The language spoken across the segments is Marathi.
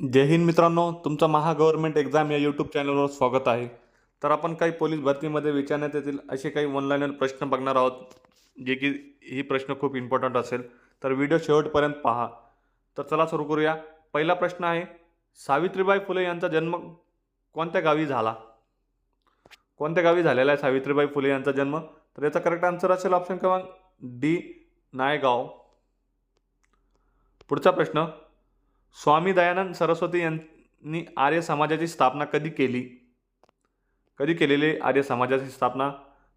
जय हिंद मित्रांनो तुमचं महा गव्हर्नमेंट एक्झाम या यूट्यूब चॅनलवर स्वागत आहे. तर आपण काही पोलीस भरतीमध्ये विचारण्यात येतील असे काही ऑनलाईन प्रश्न बघणार आहोत जे की ही प्रश्न खूप इम्पॉर्टंट असेल. तर व्हिडिओ शेवटपर्यंत पहा. तर चला सुरू करूया. पहिला प्रश्न आहे सावित्रीबाई फुले यांचा जन्म कोणत्या गावी झाला? कोणत्या गावी झालेला आहे सावित्रीबाई फुले यांचा जन्म? तर याचा करेक्ट आन्सर असेल ऑप्शन क्रमांक डी नायगाव. पुढचा प्रश्न स्वामी दयानंद सरस्वती यांनी आर्य समाजाची स्थापना कधी केली? कधी केलेली आहे आर्य समाजाची स्थापना?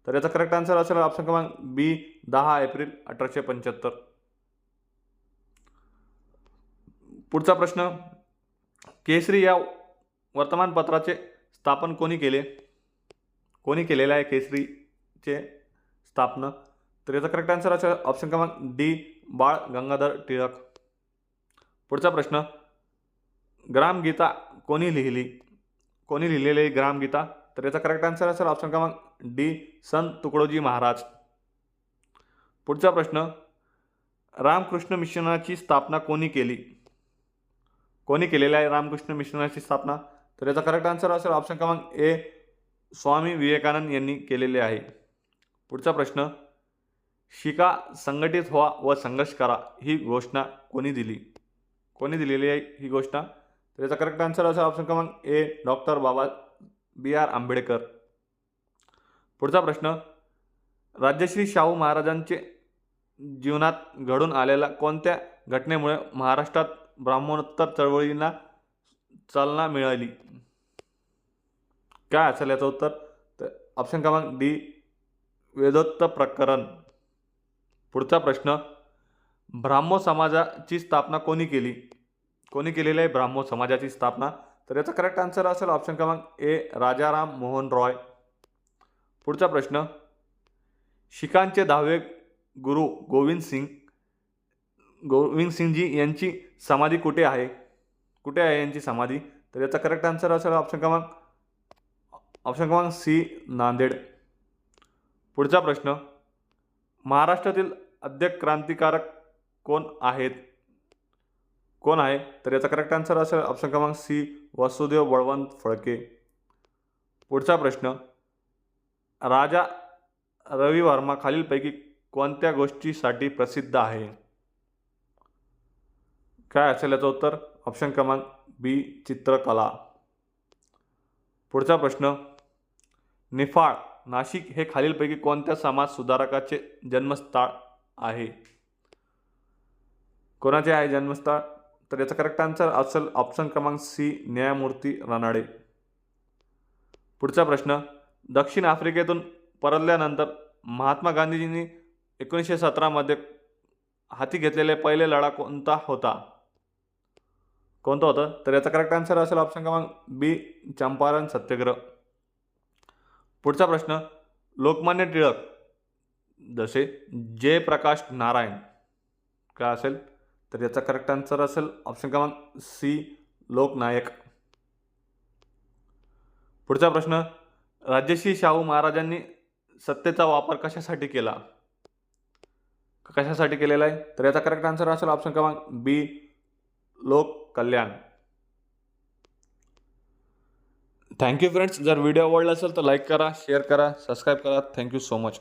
तर याचा करेक्ट आन्सर असेल ऑप्शन क्रमांक बी दहा एप्रिल अठराशे पंच्याहत्तर. पुढचा प्रश्न केसरी या वर्तमानपत्राचे स्थापन कोणी केले? कोणी केलेलं आहे केसरीचे स्थापना? तर याचा करेक्ट आन्सर असेल ऑप्शन क्रमांक डी बाळ गंगाधर टिळक. पुढचा प्रश्न. ग्रामगीता कोणी लिहिली? कोणी लिहिलेली आहे ग्रामगीता? तर याचा करेक्ट आन्सर असेल ऑप्शन क्रमांक डी संत तुकडोजी महाराज. पुढचा प्रश्न. रामकृष्ण मिशनाची स्थापना कोणी केली? कोणी केलेली आहे रामकृष्ण मिशनाची स्थापना? तर याचा करेक्ट आन्सर असेल ऑप्शन क्रमांक ए स्वामी विवेकानंद यांनी केलेले आहे. पुढचा प्रश्न. शिका संघटित व्हा व संघर्ष करा ही घोषणा कोणी दिली? कोणी दिलेली आहे ही घोषणा तर याचा करेक्ट आन्सर असा ऑप्शन क्रमांक ए डॉक्टर बाबा बी आर आंबेडकर. पुढचा प्रश्न राज्यश्री शाहू महाराजांचे जीवनात घडून आलेल्या कोणत्या घटनेमुळे महाराष्ट्रात ब्राह्मणोत्तर चळवळींना चालना मिळाली? काय असेल याचं उत्तर? तर ऑप्शन क्रमांक डी वेदोत्त प्रकरण. पुढचा प्रश्न ब्राह्मो समाजाची स्थापना कोणी केली? कोणी केलेली आहे ब्राह्मो समाजाची स्थापना? तर याचा करेक्ट आन्सर असेल ऑप्शन क्रमांक ए राजाराम मोहन रॉय. पुढचा प्रश्न. शिखांचे दहावे गुरु गोविंद सिंग गोविंद सिंगजी यांची समाधी कुठे आहे? कुठे आहे यांची समाधी? तर याचा करेक्ट आन्सर असेल ऑप्शन क्रमांक ऑप्शन क्रमांक सी नांदेड. पुढचा प्रश्न. महाराष्ट्रातील अध्यक्ष क्रांतिकारक कोण आहेत? कोण आहे? तर याचा करेक्ट आन्सर असेल ऑप्शन क्रमांक सी वासुदेव बळवंत फळके पुढचा प्रश्न. राजा रवी वर्मा खालीलपैकी कोणत्या गोष्टीसाठी प्रसिद्ध आहे? काय असेल याचं उत्तर? ऑप्शन क्रमांक बी चित्रकला. पुढचा प्रश्न. निफाळ नाशिक हे खालीलपैकी कोणत्या समाज सुधारकाचे जन्मस्थळ आहे? कोणाचे आहे जन्मस्थळ? तर याचा करेक्ट आन्सर असेल ऑप्शन क्रमांक सी न्यायमूर्ती रानाडे. पुढचा प्रश्न दक्षिण आफ्रिकेतून परतल्यानंतर महात्मा गांधीजींनी एकोणीसशे सतरामध्ये हाती घेतलेले पहिले लढा कोणता होता? कोणता होता? तर याचा करेक्ट आन्सर असेल ऑप्शन क्रमांक बी चंपारण सत्याग्रह. पुढचा प्रश्न लोकमान्य टिळक जसे जयप्रकाश नारायण काय असेल? तर याचा करेक्ट आन्सर असेल ऑप्शन क्रमांक सी लोकनायक. पुढचा प्रश्न राजश्री शाहू महाराजांनी सत्तेचा वापर कशासाठी केला? कशासाठी केलेला आहे? तर याचा करेक्ट आन्सर असेल ऑप्शन क्रमांक बी लोक कल्याण. थँक्यू फ्रेंड्स जर व्हिडिओ आवडला असेल तर लाईक करा शेअर करा सबस्क्राईब करा. Thank you so much